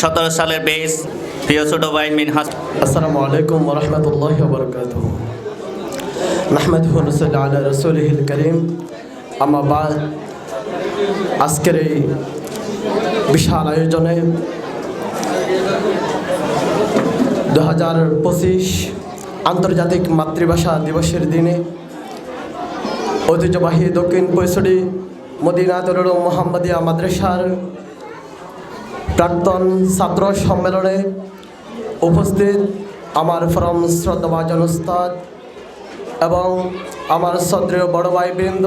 সতেরো সালের বেস প্রিয় ছোট ভাই মিনহাস আসসালামু আলাইকুম ওরহমতুল্লাহ বরকাত নাহমদ নসল আলা রসুলহিল করিম। আমাবাদ আজকের এই বিশাল আয়োজনে দু হাজার পঁচিশ আন্তর্জাতিক মাতৃভাষা দিবসের দিনে ঐতিহ্যবাহী দক্ষিণ পৈশড়ি মদিনা তরুণ মোহাম্মদিয়া মাদ্রাসার প্রাক্তন ছাত্র সম্মেলনে উপস্থিত আমার ফরম শ্রদ্ধাভাজন উস্তাদ এবং আমার সদ্রীয় বড় ভাই বৃন্দ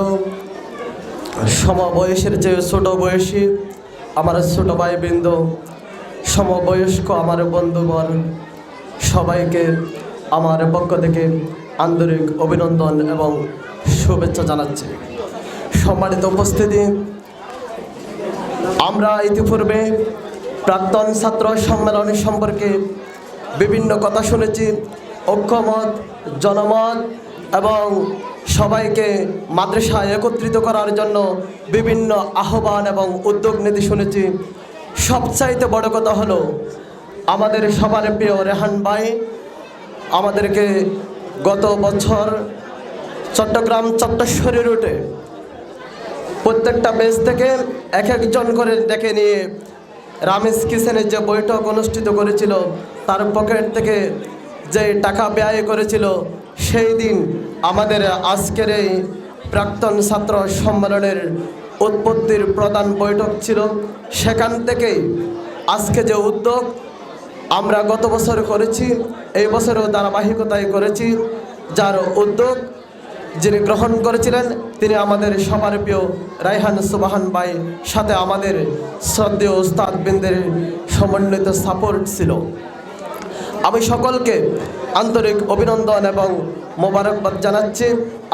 সমবয়সের যে ছোট বয়সী আমার ছোট ভাই বৃন্দ সমবয়স্ক আমার বন্ধুবর সবাইকে আমার পক্ষ থেকে আন্তরিক অভিনন্দন এবং শুভেচ্ছা জানাচ্ছি। সম্মানিত উপস্থিতি, আমরা ইতিপূর্বে প্রাক্তন ছাত্র সম্মেলন সম্পর্কে বিভিন্ন কথা শুনেছি, ঐক্যমত, জনমত এবং সবাইকে মাদ্রাসায় একত্রিত করার জন্য বিভিন্ন আহ্বান এবং উদ্যোগ নীতি শুনেছি। সবচাইতে বড় কথা হলো, আমাদের সবার প্রিয় রেহান ভাই, আমাদেরকে গত বছর চট্টগ্রাম চট্টেশ্বরী রুটে প্রত্যেকটা বেস থেকে এক একজন করে ডেকে নিয়ে রামেশ কিষেনের যে বৈঠক অনুষ্ঠিত করেছিল, তার পকেট থেকে যে টাকা ব্যয় করেছিল, সেই দিন আমাদের আজকের এই প্রাক্তন ছাত্র সম্মেলনের উৎপত্তির প্রধান বৈঠক ছিল। সেখান থেকেই আজকে যে উদ্যোগ আমরা গত বছর করেছি, এই বছরও ধারাবাহিকতায় করেছি। যার উদ্যোগ যিনি গ্রহণ করেছিলেন, তিনি আমাদের সবার প্রিয় রাইহান সুবাহান ভাই, সাথে আমাদের শ্রদ্ধেয় উস্তাদ বৃন্দের সমন্বিত সাপোর্ট ছিল। আমি সকলকে আন্তরিক অভিনন্দন এবং মোবারকবাদ জানাচ্ছি।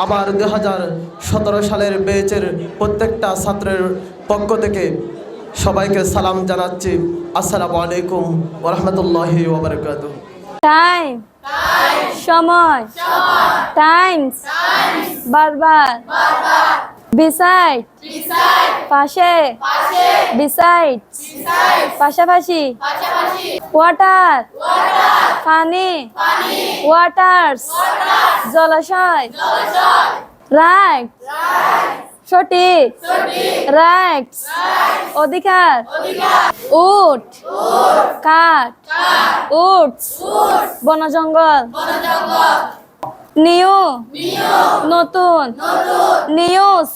আমার দু হাজার সতেরো সালের বেচের প্রত্যেকটা ছাত্রের পক্ষ থেকে সবাইকে সালাম জানাচ্ছি। আসসালামু আলাইকুম ওরহমতুল্লাহি ওবরকাত টাইম সময়। টাইমস বারবার। বিসাইড পাশে। বিসাইড পাশাপাশি। ওয়াটার পানি। ওয়াটার্স জলাশয়। রাইট সঠিক। রাইটস অধিকার। উট। কাঠ। উটস। বন জঙ্গল নিউ। নতুন। নিউজ।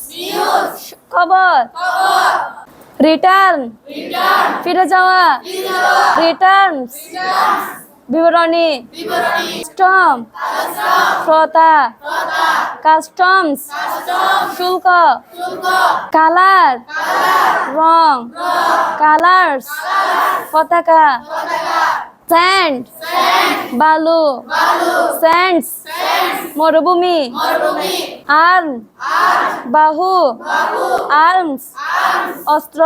খবর। রিটার্ন। ফিরে যাওয়া। রিটার্নস। বিবরণী। স্টম। প্রতা। কাস্টমস শুল্ক কালার রং কালার্স পতাকা স্যান্ড বালু স্যান্ডস মরুভূমি আর্ম বাহু আর্মস অস্ত্র